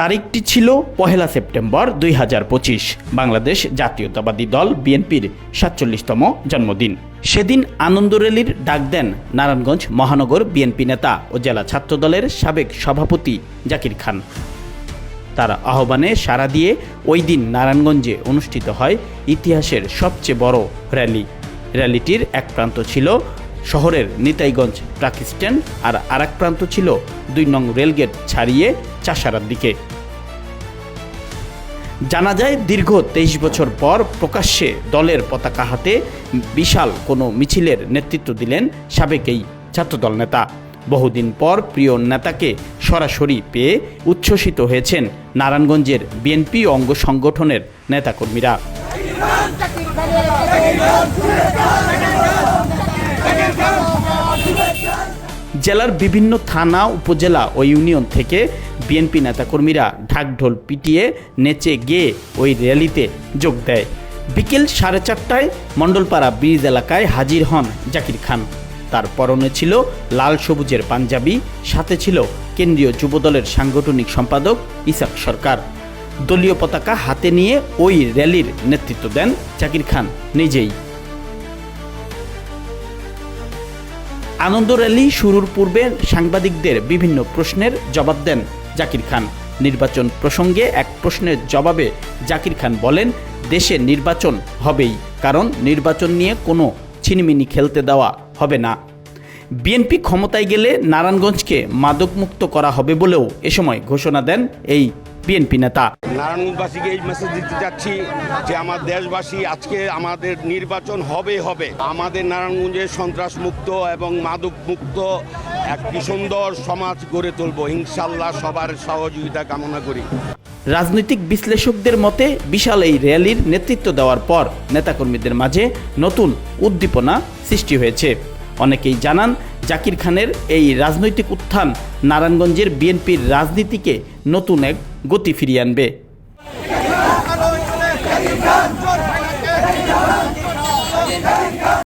তারিখটি ছিল পহেলা সেপ্টেম্বর দুই হাজার পঁচিশ, বাংলাদেশ জাতীয়তাবাদী দল বিএনপির সাতচল্লিশতম জন্মদিন। সেদিন আনন্দ র্যালির ডাক দেন নারায়ণগঞ্জ মহানগর বিএনপি নেতা ও জেলা ছাত্রদলের সাবেক সভাপতি জাকির খান। তার আহ্বানে সাড়া দিয়ে ওই দিন নারায়ণগঞ্জে অনুষ্ঠিত হয় ইতিহাসের সবচেয়ে বড় র্যালি। র্যালিটির এক প্রান্ত ছিল শহরের নিতাইগঞ্জ ট্রাক স্ট্যান্ড আর আরেক প্রান্ত ছিল দুই নং রেলগেট ছাড়িয়ে চাষারার দিকে। জানা যায়, দীর্ঘ তেইশ বছর পর প্রকাশ্যে দলের পতাকা হাতে বিশাল কোনো মিছিলের নেতৃত্ব দিলেন সাবেক এই ছাত্রদল নেতা। বহুদিন পর প্রিয় নেতাকে সরাসরি পেয়ে উচ্ছ্বসিত হয়েছেন নারায়ণগঞ্জের বিএনপি অঙ্গ সংগঠনের নেতাকর্মীরা। জেলার বিভিন্ন থানা, উপজেলা ও ইউনিয়ন থেকে বিএনপি নেতাকর্মীরা ঢাকঢোল পিটিয়ে নেচে গিয়ে ওই র্যালিতে যোগ দেয়। বিকেল সাড়ে চারটায় মণ্ডলপাড়া ব্রিজ এলাকায় হাজির হন জাকির খান। তার পরনে ছিল লাল সবুজের পাঞ্জাবি, সাথে ছিল কেন্দ্রীয় যুবদলের সাংগঠনিক সম্পাদক ইসাক সরকার। দলীয় পতাকা হাতে নিয়ে ওই র্যালির নেতৃত্ব দেন জাকির খান নিজেই। আনন্দ র্যালি শুরুর পূর্বে সাংবাদিকদের বিভিন্ন প্রশ্নের জবাব দেন জাকির খান। নির্বাচন প্রসঙ্গে এক প্রশ্নের জবাবে জাকির খান বলেন, দেশে নির্বাচন হবেই, কারণ নির্বাচন নিয়ে কোনো ছিনিমিনি খেলতে দেওয়া হবে না। বিএনপি ক্ষমতায় গেলে নারায়ণগঞ্জকে মাদকমুক্ত করা হবে বলেও এ সময় ঘোষণা দেন এই বিএনপি নেতা। নারায়ণগঞ্জবাসীকে এই মেসেজ দিতে যাচ্ছি যে আমার দেশবাসী আজকে আমাদের নির্বাচন হবে হবে। আমাদের নারায়ণগঞ্জে সন্ত্রাস মুক্ত এবং মাদক মুক্ত একটি সুন্দর সমাজ গড়ে তুলব। ইনশাল্লাহ সবার সহযোগিতা কামনা করি। রাজনৈতিক বিশ্লেষকদের মতে বিশাল এই র্যালির নেতৃত্ব দেওয়ার পর নেতাকর্মীদের মাঝে নতুন উদ্দীপনা সৃষ্টি হয়েছে। অনেকেই জানান জাকির খানের এই রাজনৈতিক উত্থান নারায়ণগঞ্জের বিএনপির রাজনীতিকে নতুন এক গতি ফিরিয়ে আনবে।